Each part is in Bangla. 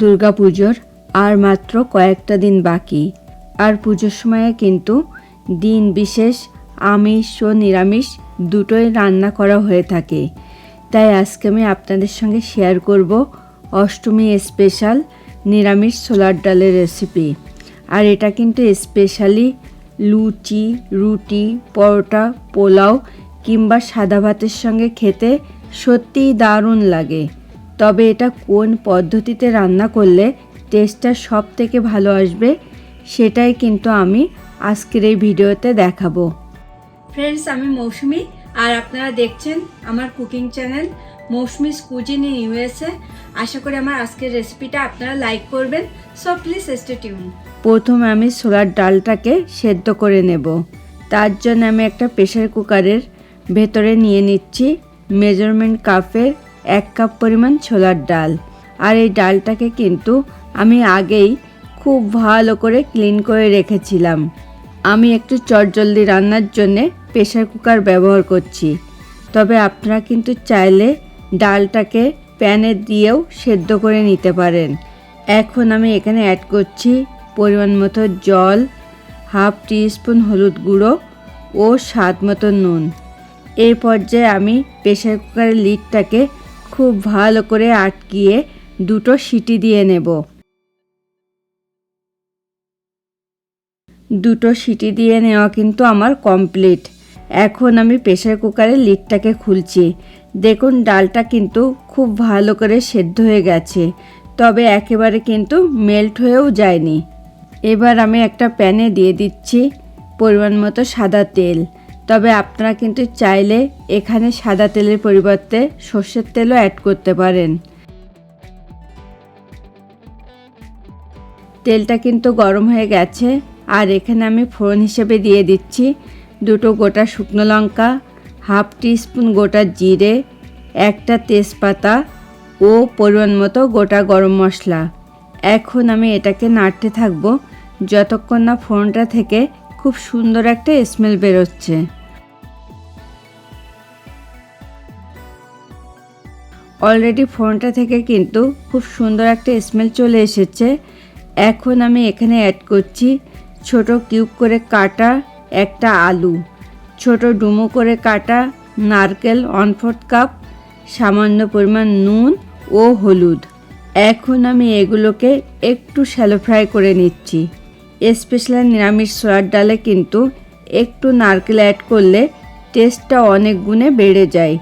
দুর্গাপুজোর আর মাত্র কয়েকটা দিন বাকি। আর পুজোর সময়ে কিন্তু দিন বিশেষ আমিষ ও নিরামিষ দুটোই রান্না করা হয়ে থাকে। তাই আজকে আমি আপনাদের সঙ্গে শেয়ার করব অষ্টমী স্পেশাল নিরামিষ ছোলার ডালের রেসিপি আর এটা কিন্তু স্পেশালি লুচি, রুটি, পরোটা, পোলাও কিংবা সাদা ভাতের সঙ্গে খেতে সত্যিই দারুণ লাগে। তবে এটা কোন পদ্ধতিতে রান্না করলে টেস্টটা সব থেকে ভালো আসবে সেটাই কিন্তু আমি আজকের এই ভিডিওতে দেখাবো। ফ্রেন্ডস আমি মৌসুমি আর আপনারা দেখছেন আমার cooking channel Mousumi's cuisine in USA আশা করি আমার আজকের রেসিপিটা আপনারা লাইক করবেন সো প্লিজ টিউন প্রথমে আমি ছোলার ডালটাকে সেদ্ধ করে নেব। তার জন্য আমি একটা প্রেশার কুকারের ভেতরে নিয়ে নিচ্ছি মেজারমেন্ট কাপের এক কাপ পরিমাণ ছোলার ডাল। আর এই ডালটাকে কিন্তু আমি আগেই খুব ভালো করে ক্লিন করে রেখেছিলাম। আমি একটু চটজলদি রান্নার জন্যে প্রেশার কুকার ব্যবহার করছি। তবে আপনারা কিন্তু চাইলে ডালটাকে প্যানে দিয়েও সেদ্ধ করে নিতে পারেন। এখন আমি এখানে অ্যাড করছি পরিমাণ মতো জল, হাফ টি স্পুন হলুদ গুঁড়ো ও স্বাদ মতো নুন। এই পর্যায়ে আমি প্রেশার কুকারের লিডটাকে খুব ভালো করে আটকিয়ে দুটো সিটি দিয়ে নেব। দুটো সিটি দিয়ে নেওয়া কিন্তু আমার কমপ্লিট। এখন আমি প্রেশার কুকারের লিডটাকে খুলছি। দেখুন, ডালটা কিন্তু খুব ভালো করে সেদ্ধ হয়ে গেছে, তবে একেবারে কিন্তু মেল্ট হয়েও যায়নি। এবার আমি একটা প্যানে দিয়ে দিচ্ছি পরিমাণ মতো সাদা তেল। তবে আপনারা কিন্তু চাইলে এখানে সাদা তেলের পরিবর্তে সর্ষের তেলও অ্যাড করতে পারেন। তেলটা কিন্তু গরম হয়ে গেছে, আর এখানে আমি ফোড়ন হিসেবে দিয়ে দিচ্ছি দুটো গোটা শুকনো লঙ্কা, হাফ স্পুন গোটা জিরে, একটা তেজপাতা ও পরিমাণ মতো গোটা গরম মশলা। এখন আমি এটাকে নাড়তে থাকব, যতক্ষণ না ফোড়নটা থেকে খুব সুন্দর একটা স্মেল বেরোচ্ছে। অলরেডি ফোনটা থেকে কিন্তু খুব সুন্দর একটা স্মেল চলে এসেছে। এখন আমি এখানে অ্যাড করছি ছোট কিউব করে কাটা একটা আলু, ছোট ডুমো করে কাটা নারকেল ওয়ান ফোর্থ কাপ সামান্য পরিমাণ নুন ও হলুদ। এখন আমি এগুলোকে একটু শ্যালো ফ্রাই করে নিচ্ছি। স্পেশাল নিরামিষ সোয়ার ডালে কিন্তু একটু নারকেল অ্যাড করলে টেস্টটা অনেক গুণে বেড়ে যায়।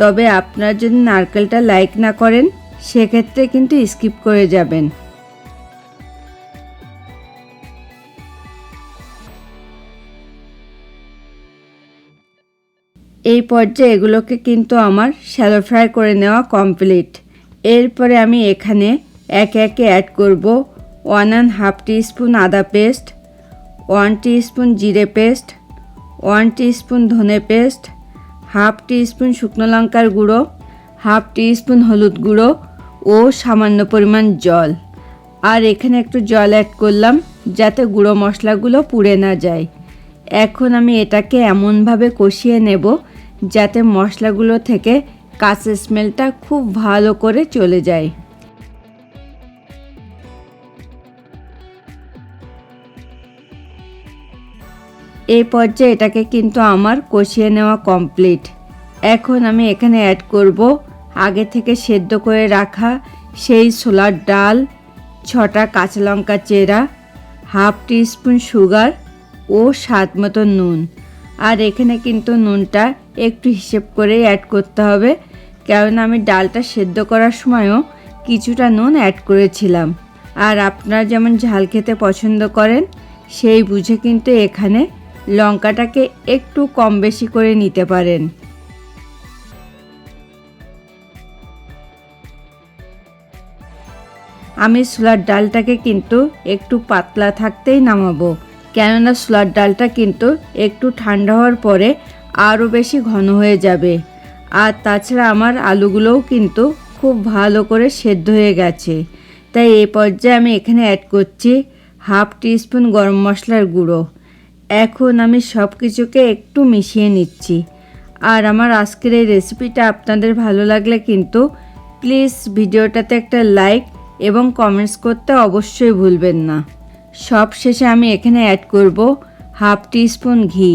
তবে আপনারা যদি নারকেলটা লাইক না করেন, সেক্ষেত্রে কিন্তু স্কিপ করে যাবেন। এই পর্যায়ে এগুলোকে কিন্তু আমার শ্যালো ফ্রাই করে নেওয়া কমপ্লিট এরপরে আমি এখানে একে একে অ্যাড করব ওয়ান অ্যান্ড হাফ স্পুন আদা পেস্ট ওয়ান স্পুন জিরে পেস্ট ওয়ান স্পুন ধনে পেস্ট হাফ স্পুন শুকনো লঙ্কার গুঁড়ো, হাফ স্পুন হলুদ গুঁড়ো ও সামান্য পরিমাণ জল। আর এখানে একটু জল অ্যাড করলাম যাতে গুঁড়ো মশলাগুলো পুড়ে না যায়। এখন আমি এটাকে এমনভাবে কষিয়ে নেব যাতে মশলাগুলো থেকে কাঁচের স্মেলটা খুব ভালো করে চলে যায়। এই পর্যায়ে এটাকে কিন্তু আমার কষিয়ে নেওয়া কমপ্লিট এখন আমি এখানে অ্যাড করব আগে থেকে সেদ্ধ করে রাখা সেই ছোলার ডাল, ছটা কাঁচা লঙ্কা চেরা হাফ স্পুন সুগার ও স্বাদ মতো নুন। আর এখানে কিন্তু নুনটা একটু হিসেব করে অ্যাড করতে হবে, কেননা আমি ডালটা সেদ্ধ করার সময়ও কিছুটা নুন অ্যাড করেছিলাম। আর আপনারা যেমন ঝাল খেতে পছন্দ করেন, সেই বুঝে কিন্তু এখানে লঙ্কাটাকে একটু কম বেশি করে নিতে পারেন। আমি ছোলার ডালটাকে কিন্তু একটু পাতলা থাকতেই নামাবো, কেননা ছোলার ডালটা কিন্তু একটু ঠান্ডা হওয়ার পরে আরও বেশি ঘন হয়ে যাবে। আর তাছাড়া আমার আলুগুলোও কিন্তু খুব ভালো করে সেদ্ধ হয়ে গেছে। তাই এই পর্যায়ে আমি এখানে অ্যাড করছি হাফ টিস্পুন গরম মশলার গুঁড়ো। এখন আমি সব কিছুকে একটু মিশিয়ে নিচ্ছি। আর আমার আজকের এই রেসিপিটা আপনাদের ভালো লাগলে কিন্তু প্লিজ ভিডিওটাতে একটা লাইক এবং কমেন্টস করতে অবশ্যই ভুলবেন না। সব শেষে আমি এখানে অ্যাড করব হাফ টিস্পুন ঘি।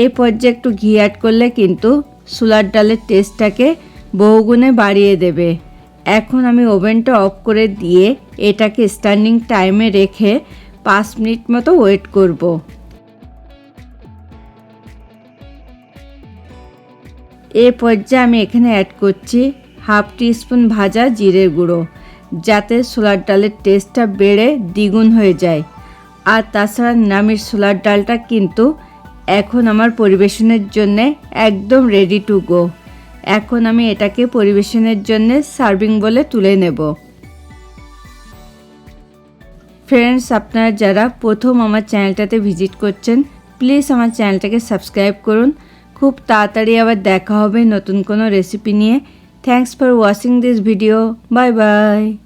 এই পর্যায়ে একটু ঘি অ্যাড করলে কিন্তু সোলার ডালের টেস্টটাকে বহুগুণে বাড়িয়ে দেবে। এখন আমি ওভেনটা অফ করে দিয়ে এটাকে স্ট্যান্ডিং টাইমে রেখে পাঁচ মিনিট মতো ওয়েট করব। এ পর্যায়ে আমি এখানে অ্যাড করছি হাফ টিস্পুন ভাজা জিরের গুঁড়ো, যাতে সোলার ডালের টেস্টটা বেড়ে দ্বিগুণ হয়ে যায়। আর তাছাড়া নিরামিষ সোলার ডালটা কিন্তু এখন আমার পরিবেশনের জন্য একদম রেডি টু গো এখন আমি এটাকে পরিবেশনের জন্য সার্ভিং বলে তুলে নেব। ফ্রেন্ডস আপনারা যারা প্রথম আমার চ্যানেলটাতে ভিজিট করছেন প্লিজ আমার চ্যানেলটাকে সাবস্ক্রাইব করুন। খুব তাড়াতাড়ি আবার দেখা হবে নতুন কোনো রেসিপি নিয়ে। Thanks for watching this video bye bye